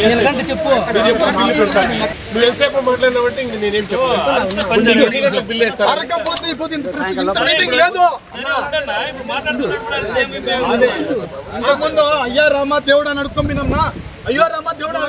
వీళ్ళకంటే చెప్పు. నువ్వు ఎంతసేపు మాట్లాడినావంటే ఇంక నేనేం చెప్పాను ఇంతకుముందు అయ్యా రామ దేవుడు అని అడుక్కోమినమ్మా అయ్యో రామ దేవుడు అని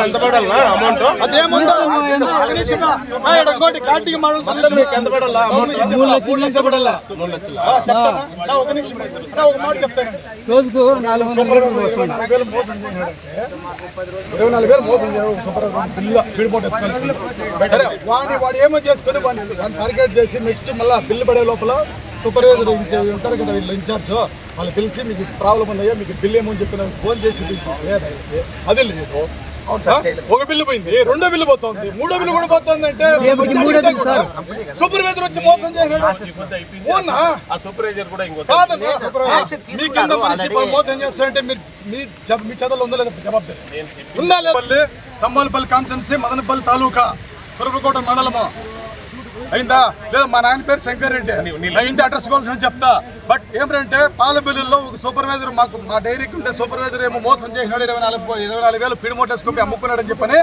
ఎంత పడాలా? అమౌంట్ అదేముందో ఇంకోటి కార్తీక మోడల్ సొల్యూషన్ ఎంత పడాలా? అమౌంట్? మూడు లక్షలు పడాలా ఆ, చెప్తానా నా ఒక నిమిషం. ఒక మాట చెప్తాను రోజుకు నాలుగు వందల ఇరవై నాలుగు వేలు మోసం ఇరవై నాలుగు వేలు మోసం సూపర్ బిల్లు ఫీడ్ బోట్ ఎత్తుకొని. సరే వాడిని వాడు ఏమో చేసుకొని వాడిని వాడిని టార్గెట్ చేసి నెక్స్ట్ మళ్ళీ బిల్లు పడే లోపల సూపర్వైజర్ ఇన్ఛార్జ్ ఉంటారు కదా వీళ్ళు ఇన్ఛార్జ్ వాళ్ళు పిలిచి మీకు ప్రాబ్లం ఉందయ్యా మీకు బిల్లు ఏమో అని చెప్పి నాకు ఫోన్ చేసి అది లేదు? ఒక బిల్లు పోయింది. రెండో బిల్లు పోతుంది. మూడో బిల్లు కూడా పోతుంది అంటే సూపర్వైజర్ వచ్చి మోసం చేసినాడు. మనిషి మోసం చేస్తారంటే మీరు మీ జబ్- మీ చదువులో ఉందో లేదా? జవాబుదారి ఉందా లేదా? తంబాలపల్లి కాన్స్టెన్సీ మదనపల్లి తాలూకా కురుపుకోట మండలము. అయిందా? లేదా మా నాయన పేరు శంకర్ రెడ్డి. నా ఇంటి అడ్రస్ కావాల్సిన చెప్తా. బట్ ఏమిటంటే పాల బిల్లుల్లో ఒక సూపర్వైజర్ మాకు మా డైరీకి ఉంటే సూపర్వైజర్ ఏమో మోసం చేసినాడు. ఇరవై నాలుగు ఇరవై నాలుగు వేలు పిడి మూటేసుకొని అమ్ముకున్నాడని చెప్పని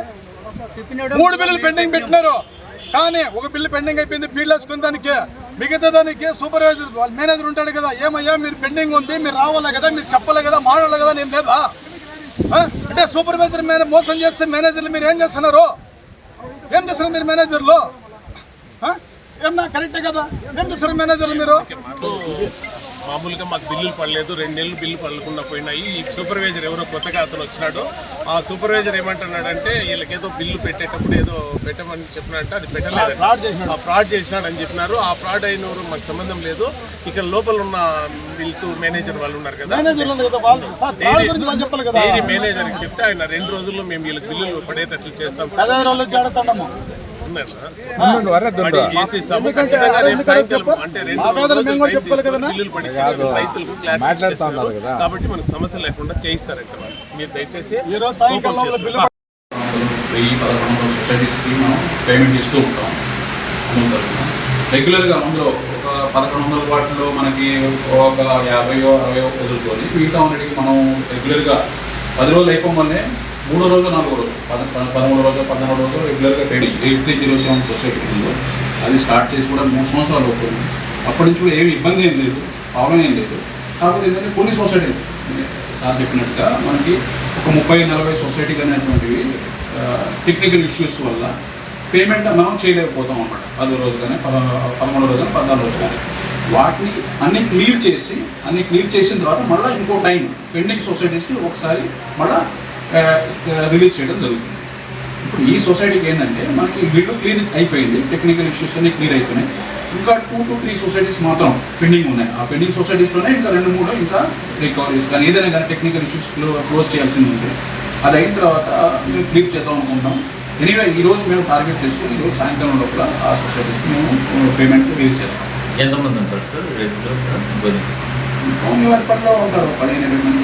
మూడు బిల్లులు పెండింగ్ పెట్టినారు. కానీ ఒక బిల్లు పెండింగ్ అయిపోయింది. ఫీల్డ్ దానికి. మిగతా దానికి సూపర్వైజర్ వాళ్ళ మేనేజర్ ఉంటాడు కదా. ఏమయ్యా మీరు పెండింగ్ ఉంది మీరు రావాలా కదా మీరు చెప్పాలి కదా మాడాలి కదా నేను లేదా? అంటే సూపర్వైజర్ మీద మోసం చేస్తే మేనేజర్లు మీరు ఏం చేస్తున్నారు? ఏం చేస్తున్నారు మీరు మేనేజర్లు ఆ? ఏమన్నా కరెక్టే కదా ఏం చేస్తారు మేనేజర్లు మీరు మామూలుగా మాకు బిల్లులు పడలేదు. రెండు నెలలు బిల్లు పడకుండా పోయినాయి. ఈ సూపర్వైజర్ ఎవరో కొత్తగా అతను వచ్చినాడు. ఆ సూపర్వైజర్ ఏమంటున్నాడంటే వీళ్ళకి ఏదో బిల్లు పెట్టేటప్పుడు ఏదో పెట్టమని చెప్పినట్టు అది పెట్టలేదు. ఆ ఫ్రాడ్ చేసినాడు. అని చెప్పినారు. ఆ ఫ్రాడ్ అయిన మాకు సంబంధం లేదు. ఇక్కడ లోపల ఉన్న మిల్క్ మేనేజర్ వాళ్ళు ఉన్నారు కదా. వాళ్ళు వాళ్ళ వాళ్ళు డైరీ మేనేజర్ చెప్తే ఆయన రెండు రోజుల్లో మేము వీళ్ళకి బిల్లులు పడేటట్లు చేస్తాం కదా? క్లారిటీ ఇచ్చేస్తారు. కాబట్టి మనకు సమస్య లేకుండా చేయిస్తారంట. మీరు దయచేసి వెయ్యి పదకొండు సొసైటీస్కి మనం పేమెంట్ ఇస్తూ ఉంటాం. అమౌంట్ తరఫున రెగ్యులర్గా అందులో ఒక పదకొండు వందల వాటిలో మనకి ఒక యాభైయో అరవయో వదులుకొని మిగతా ఉన్నటికి మనం రెగ్యులర్గా పది రోజులు అయిపోగానే మూడో రోజు నాలుగో రోజు పద పద- పదమూడు రోజు పద్నాలుగు రోజు రెగ్యులర్గా training eight three zero seven society ఉందో అది స్టార్ట్ చేసి కూడా మూడు సంవత్సరాలు అవుతుంది. అప్పటి నుంచి కూడా ఏమి ఇబ్బంది ఏం లేదు ప్రాబ్లం ఏం లేదు. కాకపోతే ఏంటంటే కొన్ని సొసైటీలు సార్ చెప్పినట్టుగా మనకి ఒక ముప్పై నలభై సొసైటీలు అనేటువంటివి టెక్నికల్ ఇష్యూస్ వల్ల పేమెంట్ మనం చేయలేకపోతాం అన్నమాట. పదో రోజు కానీ పద పదమూడో రోజు కానీ పద్నాలుగు రోజు కానీ వాటిని అన్ని క్లియర్ చేసి అన్ని క్లియర్ చేసిన తర్వాత మళ్ళీ ఇంకో టైం పెండింగ్ సొసైటీస్కి ఒకసారి మళ్ళీ రిలీజ్ చేయడం జరుగుతుంది. ఇప్పుడు ఈ సొసైటీకి ఏంటంటే మనకి బిల్లు క్లియర్ అయిపోయింది టెక్నికల్ ఇష్యూస్ అన్ని క్లియర్ అయిపోయినాయి. ఇంకా టూ టు త్రీ సొసైటీస్ మాత్రం పెండింగ్ ఉన్నాయి. ఆ పెండింగ్ సొసైటీస్లోనే ఇంకా రెండు మూడు ఇంకా రికవరీస్ కానీ ఏదైనా కానీ టెక్నికల్ ఇష్యూస్ క్లోజ్ చేయాల్సింది ఉంది అది అయిన తర్వాత మేము క్లియర్ చేద్దాం అనుకుంటాం ఎనీవే ఈ రోజు మేము టార్గెట్ చేసుకుని ఈరోజు సాయంకాలం లోపల ఆ సొసైటీస్ మేము పేమెంట్ రిలీజ్ చేస్తాం. ఎంతమంది ఉంటారు సార్? రేపు ఉంటారు పదిహేను మంది.